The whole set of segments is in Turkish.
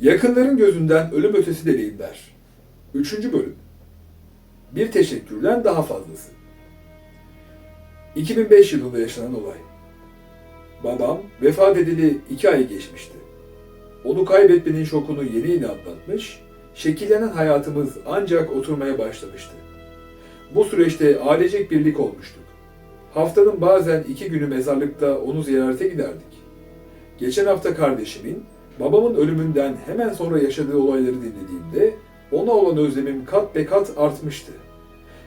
Yakınların gözünden ölüm ötesi deneyimler. Üçüncü bölüm. Bir teşekkürden daha fazlası. 2005 yılında yaşanan olay. Babam vefat edili iki ay geçmişti. Onu kaybetmenin şokunu yeni yeni atlatmış, şekillenen hayatımız ancak oturmaya başlamıştı. Bu süreçte ailecek birlik olmuştuk. Haftanın bazen iki günü mezarlıkta onu ziyarete giderdik. Geçen hafta kardeşimin, babamın ölümünden hemen sonra yaşadığı olayları dinlediğimde ona olan özlemim kat be kat artmıştı.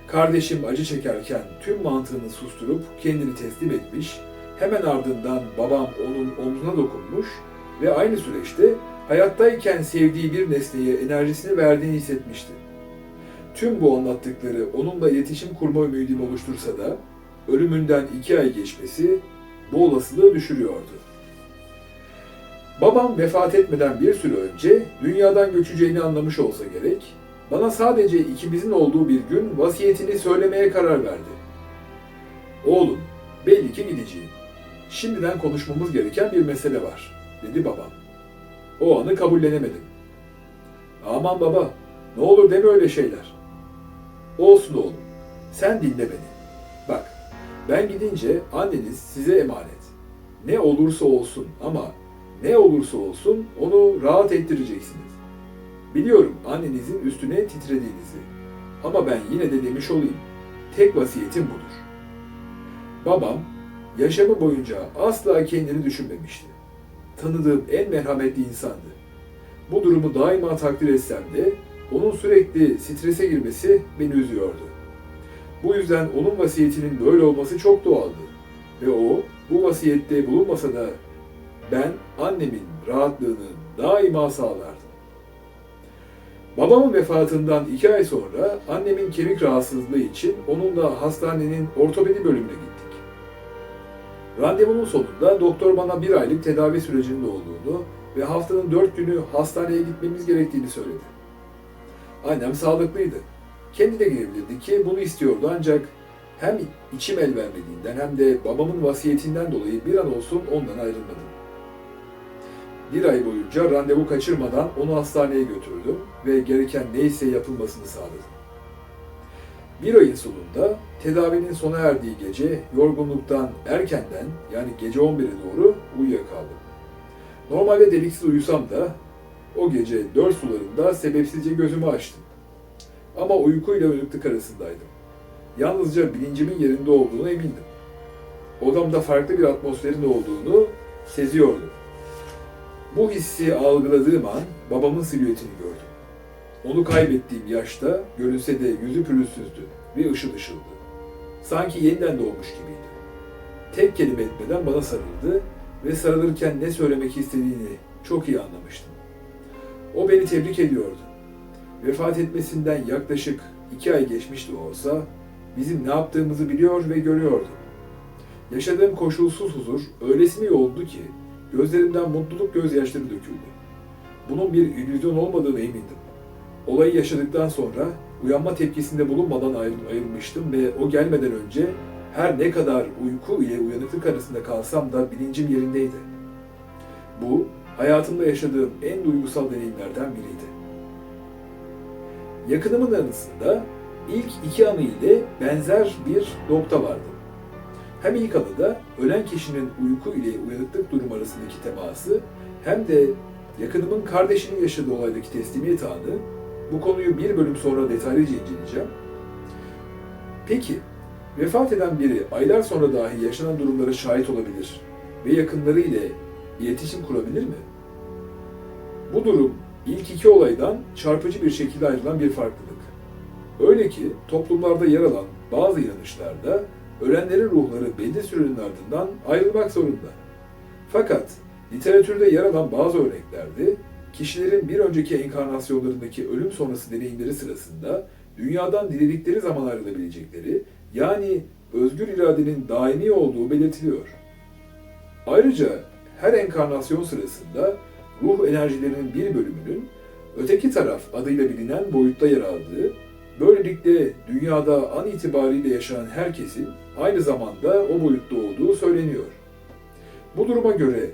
Kardeşim acı çekerken tüm mantığını susturup kendini teslim etmiş, hemen ardından babam onun omzuna dokunmuş ve aynı süreçte hayattayken sevdiği bir nesneye enerjisini verdiğini hissetmişti. Tüm bu anlattıkları onunla iletişim kurma ümidimi oluştursa da ölümünden iki ay geçmesi bu olasılığı düşürüyordu. Babam vefat etmeden bir süre önce dünyadan göçeceğini anlamış olsa gerek, bana sadece ikimizin olduğu bir gün vasiyetini söylemeye karar verdi. Oğlum, belli ki gideceğim. Şimdiden konuşmamız gereken bir mesele var, dedi babam. O anı kabullenemedim. Aman baba, ne olur deme öyle şeyler. Olsun oğlum, sen dinle beni. Bak, ben gidince anneniz size emanet. Ne olursa olsun ama ne olursa olsun onu rahat ettireceksiniz. Biliyorum annenizin üstüne titrediğinizi. Ama ben yine de demiş olayım. Tek vasiyetim budur. Babam yaşamı boyunca asla kendini düşünmemişti. Tanıdığım en merhametli insandı. Bu durumu daima takdir etsem de onun sürekli strese girmesi beni üzüyordu. Bu yüzden onun vasiyetinin böyle olması çok doğaldı. Ve o bu vasiyette bulunmasa da ben annemin rahatlığını daima sağlardım. Babamın vefatından iki ay sonra annemin kemik rahatsızlığı için onunla hastanenin ortopedi bölümüne gittik. Randevunun sonunda doktor bana bir aylık tedavi sürecinde olduğunu ve haftanın dört günü hastaneye gitmemiz gerektiğini söyledi. Annem sağlıklıydı. Kendi de girebilirdi ki bunu istiyordu ancak hem içim el vermediğinden hem de babamın vasiyetinden dolayı bir an olsun ondan ayrılmadım. Bir ay boyunca randevu kaçırmadan onu hastaneye götürdüm ve gereken neyse yapılmasını sağladım. Bir ayın sonunda tedavinin sona erdiği gece yorgunluktan erkenden yani gece 11'e doğru uyuyakaldım. Normalde deliksiz uyusam da o gece dört sularında sebepsizce gözümü açtım. Ama uykuyla uyanıklık arasındaydım. Yalnızca bilincimin yerinde olduğunu emindim. Odamda farklı bir atmosferin olduğunu seziyordum. Bu hissi algıladığım an babamın silüetini gördüm. Onu kaybettiğim yaşta görünse de yüzü pürüzsüzdü ve ışıl ışıldı. Sanki yeniden doğmuş gibiydi. Tek kelime etmeden bana sarıldı ve sarılırken ne söylemek istediğini çok iyi anlamıştım. O beni tebrik ediyordu. Vefat etmesinden yaklaşık iki ay geçmişti olsa bizim ne yaptığımızı biliyor ve görüyordu. Yaşadığım koşulsuz huzur öylesine yoğundu ki gözlerimden mutluluk gözyaşları döküldü. Bunun bir illüzyon olmadığını emindim. Olayı yaşadıktan sonra uyanma tepkisinde bulunmadan ayrı- ayrılmıştım ve o gelmeden önce her ne kadar uyku ile uyanıklık arasında kalsam da bilincim yerindeydi. Bu hayatımda yaşadığım en duygusal deneyimlerden biriydi. Yakınımın anısında ilk iki anı ile benzer bir nokta vardı. Hem ilk anıda ölen kişinin uyku ile uyanıklık durumu arasındaki teması hem de yakınımın kardeşinin yaşadığı olaydaki teslimiyet anı bu konuyu bir bölüm sonra detaylıca inceleyeceğim. Peki, vefat eden biri aylar sonra dahi yaşanan durumlara şahit olabilir ve yakınları ile iletişim kurabilir mi? Bu durum ilk iki olaydan çarpıcı bir şekilde ayrılan bir farklılık. Öyle ki toplumlarda yer alan bazı inanışlarda ölenlerin ruhları belli sürenin ardından ayrılmak zorunda. Fakat literatürde yer alan bazı örneklerde kişilerin bir önceki enkarnasyonlarındaki ölüm sonrası deneyimleri sırasında dünyadan diledikleri zaman ayrılabilecekleri yani özgür iradenin daimi olduğu belirtiliyor. Ayrıca her enkarnasyon sırasında ruh enerjilerinin bir bölümünün öteki taraf adıyla bilinen boyutta yer aldığı, böylelikle dünyada an itibariyle yaşayan herkesin aynı zamanda o boyutta olduğu söyleniyor. Bu duruma göre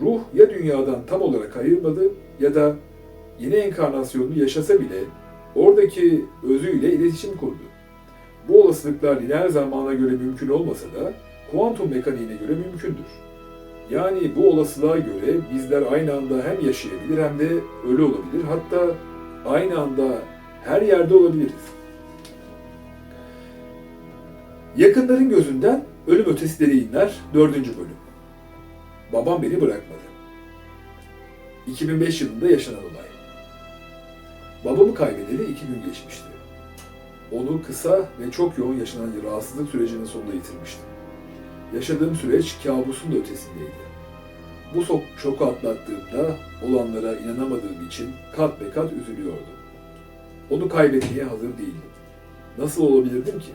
ruh ya dünyadan tam olarak ayrılmadı ya da yeni enkarnasyonunu yaşasa bile oradaki özüyle iletişim kurdu. Bu olasılıklar lineer zamana göre mümkün olmasa da kuantum mekaniğine göre mümkündür. Yani bu olasılığa göre bizler aynı anda hem yaşayabilir hem de ölü olabilir. Hatta aynı anda her yerde olabiliriz. Yakınların gözünden ölüm ötesi deneyimler 4. bölüm. Babam beni bırakmadı. 2005 yılında yaşanan olay. Babamı kaybedeli iki gün geçmişti. Onu kısa ve çok yoğun yaşanan rahatsızlık sürecinin sonunda yitirmiştim. Yaşadığım süreç kabusun da ötesindeydi. Bu şoku atlattığımda olanlara inanamadığım için kat be kat üzülüyordum. Onu kaybetmeye hazır değildim. Nasıl olabilirdim ki?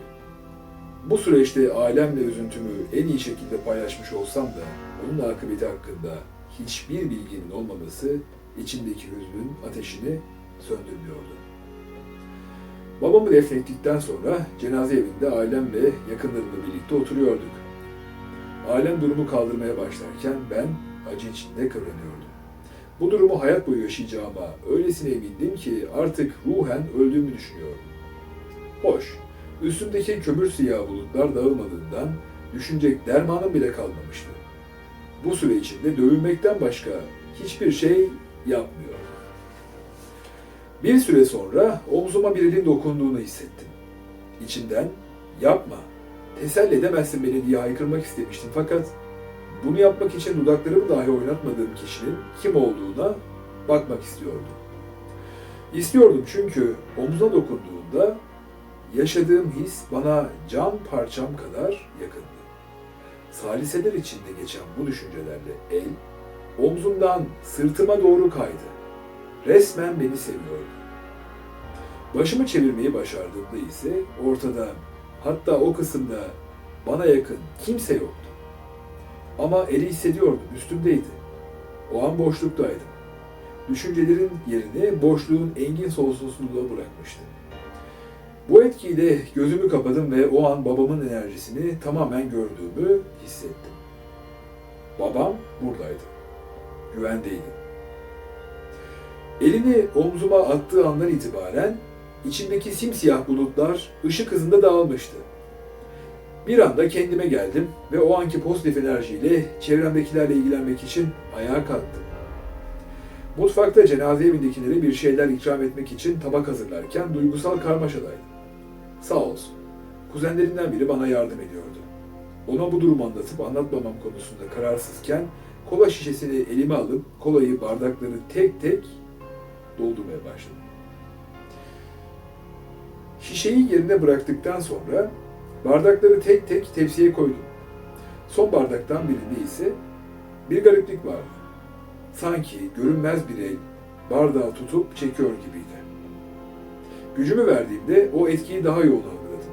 Bu süreçte ailemle üzüntümü en iyi şekilde paylaşmış olsam da onun akıbeti hakkında hiçbir bilginin olmaması içimdeki hüznün ateşini söndürmüyordu. Babamı defnettikten sonra cenaze evinde ailemle yakınlarımla birlikte oturuyorduk. Ailem durumu kaldırmaya başlarken ben acı içinde kıvranıyordum. Bu durumu hayat boyu yaşayacağıma öylesine emindim ki artık ruhen öldüğümü düşünüyordum. Hoş, üstümdeki kömür siyah bulutlar dağılmadığından düşünecek dermanım bile kalmamıştı. Bu süre içinde dövülmekten başka hiçbir şey yapmıyordum. Bir süre sonra omzuma bir elin dokunduğunu hissettim. İçimden yapma, teselli edemezsin beni diye haykırmak istemiştim fakat bunu yapmak için dudaklarımı dahi oynatmadığım kişinin kim olduğuna bakmak istiyordum. İstiyordum çünkü omzuna dokunduğunda yaşadığım his bana can parçam kadar yakındı. Saliseler içinde geçen bu düşüncelerle el, omzumdan sırtıma doğru kaydı. Resmen beni seviyordu. Başımı çevirmeyi başardığımda ise ortada, hatta o kısımda bana yakın kimse yoktu. Ama eli hissediyordum, üstümdeydi. O an boşluktaydım. Düşüncelerin yerini boşluğun engin sonsuzluğuna bırakmıştım. Bu etkiyle gözümü kapadım ve o an babamın enerjisini tamamen gördüğümü hissettim. Babam buradaydı. Güvendeydi. Elini omzuma attığı andan itibaren içimdeki simsiyah bulutlar ışık hızında dağılmıştı. Bir anda kendime geldim ve o anki pozitif enerjiyle çevremdekilerle ilgilenmek için ayağa kalktım. Mutfakta cenaze evindekilere bir şeyler ikram etmek için tabak hazırlarken duygusal karmaşadaydım. Sağ olsun. Kuzenlerinden biri bana yardım ediyordu. Ona bu durumu anlatıp anlatmamam konusunda kararsızken kola şişesini elime alıp kolayı bardakları tek tek doldurmaya başladım. Şişeyi yerine bıraktıktan sonra bardakları tek tek tepsiye koydum. Son bardaktan birinde ise bir gariplik vardı. Sanki görünmez bir el bardağı tutup çekiyor gibiydi. Gücümü verdiğimde o etkiyi daha yoğun algıladım.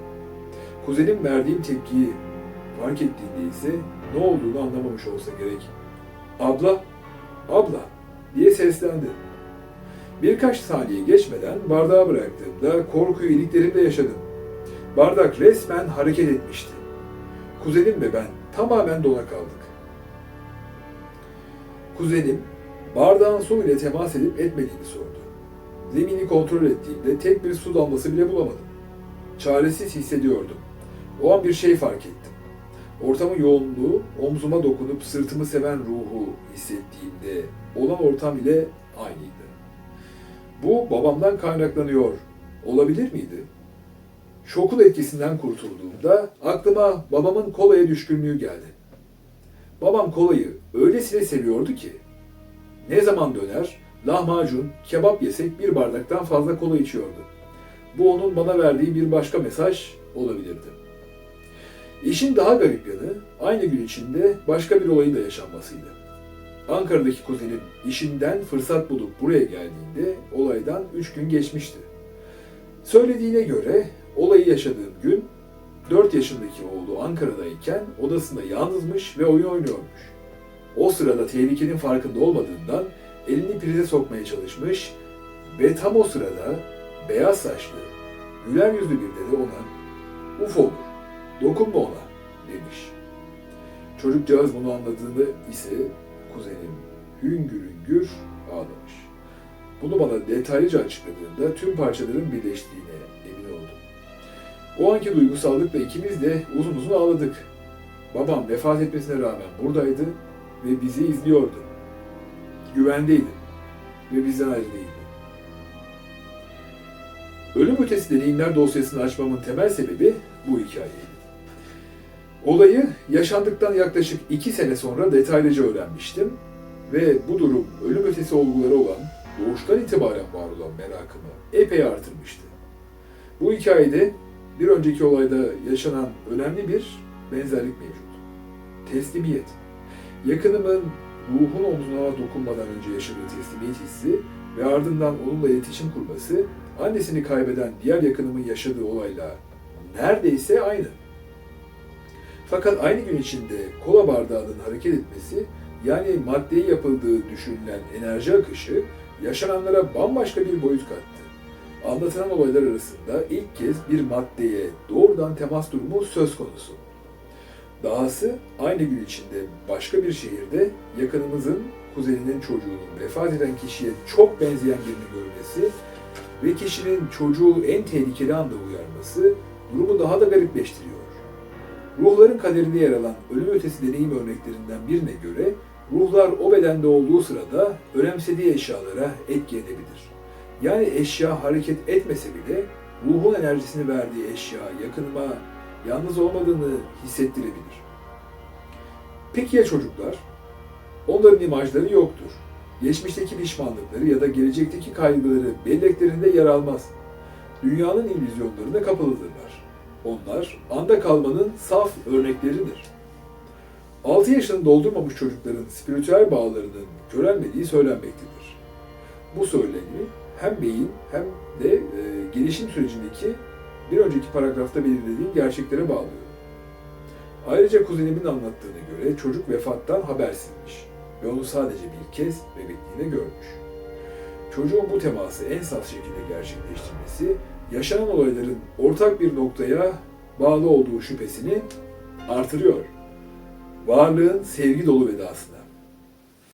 Kuzenim verdiğim tepkiyi fark ettiğinde ise ne olduğunu anlamamış olsa gerek. Abla, abla diye seslendi. Birkaç saniye geçmeden bardağı bıraktığımda korkuyu iliklerimde yaşadım. Bardak resmen hareket etmişti. Kuzenim ve ben tamamen dona kaldık. Kuzenim bardağın su ile temas edip etmediğini sordu. Zemini kontrol ettiğimde tek bir su damlası bile bulamadım. Çaresiz hissediyordum. O an bir şey fark ettim. Ortamın yoğunluğu, omzuma dokunup sırtımı seven ruhu hissettiğimde olan ortam ile aynıydı. Bu babamdan kaynaklanıyor olabilir miydi? Şokun etkisinden kurtulduğumda aklıma babamın kolaya düşkünlüğü geldi. Babam kolayı öylesine seviyordu ki ne zaman döner, lahmacun, kebap yesek bir bardaktan fazla kola içiyordu. Bu onun bana verdiği bir başka mesaj olabilirdi. İşin daha garip yanı aynı gün içinde başka bir olayın da yaşanmasıydı. Ankara'daki kuzenim işinden fırsat bulup buraya geldiğinde olaydan 3 gün geçmişti. Söylediğine göre olayı yaşadığım gün 4 yaşındaki oğlu Ankara'dayken odasında yalnızmış ve oyun oynuyormuş. O sırada tehlikenin farkında olmadığından elini prize sokmaya çalışmış ve tam o sırada beyaz saçlı, güler yüzlü bir dede ona ''Uf olur, dokunma ona'' demiş. Çocukcağız bunu anladığında ise kuzenim hüngür hüngür ağlamış. bunu bana detaylıca açıkladığında tüm parçaların birleştiğine emin oldum. O anki duygusallıkla ikimiz de uzun uzun ağladık. Babam vefat etmesine rağmen buradaydı ve bizi izliyordu. Güvendeydi ve bizden ayrı. Ölüm ötesi deneyimler dosyasını açmamın temel sebebi bu hikayeydi. Olayı yaşandıktan yaklaşık iki sene sonra detaylıca öğrenmiştim ve bu durum ölüm ötesi olguları olan doğuştan itibaren var olan merakımı epey artırmıştı. Bu hikayede bir önceki olayda yaşanan önemli bir benzerlik mevcut. Teslimiyet. Yakınımın ruhun omzuna dokunmadan önce yaşadığı teslimiyet hissi ve ardından onunla iletişim kurması annesini kaybeden diğer yakınımın yaşadığı olayla neredeyse aynı. Fakat aynı gün içinde kola bardağının hareket etmesi, yani maddeye yapıldığı düşünülen enerji akışı, yaşananlara bambaşka bir boyut kattı. Anlatılan olaylar arasında ilk kez bir maddeye doğrudan temas durumu söz konusu. Dahası aynı gün içinde başka bir şehirde yakınımızın kuzeninin çocuğunun vefat eden kişiye çok benzeyen birini görmesi ve kişinin çocuğu en tehlikeli anda uyarması durumu daha da garipleştiriyor. Ruhların kaderinde yer alan ölüm ötesi deneyim örneklerinden birine göre ruhlar o bedende olduğu sırada önemsediği eşyalara etki edebilir. Yani eşya hareket etmese bile ruhun enerjisini verdiği eşya yakınıma yalnız olmadığını hissettirebilir. Peki ya çocuklar? Onların imajları yoktur. Geçmişteki pişmanlıkları ya da gelecekteki kaygıları belleklerinde yer almaz. Dünyanın illüzyonlarına kapılıdırlar. Onlar anda kalmanın saf örnekleridir. 6 yaşını doldurmamış çocukların spiritüel bağlarının körelmediği söylenmektedir. Bu söylemi hem beyin hem de e, gelişim sürecindeki bir önceki paragrafta belirlediğim gerçeklere bağlıyor. Ayrıca kuzenimin anlattığına göre çocuk vefattan habersizmiş ve onu sadece bir kez bebekliğinde görmüş. Çocuğun bu teması en saf şekilde gerçekleştirmesi, yaşanan olayların ortak bir noktaya bağlı olduğu şüphesini artırıyor. Varlığın sevgi dolu vedasına.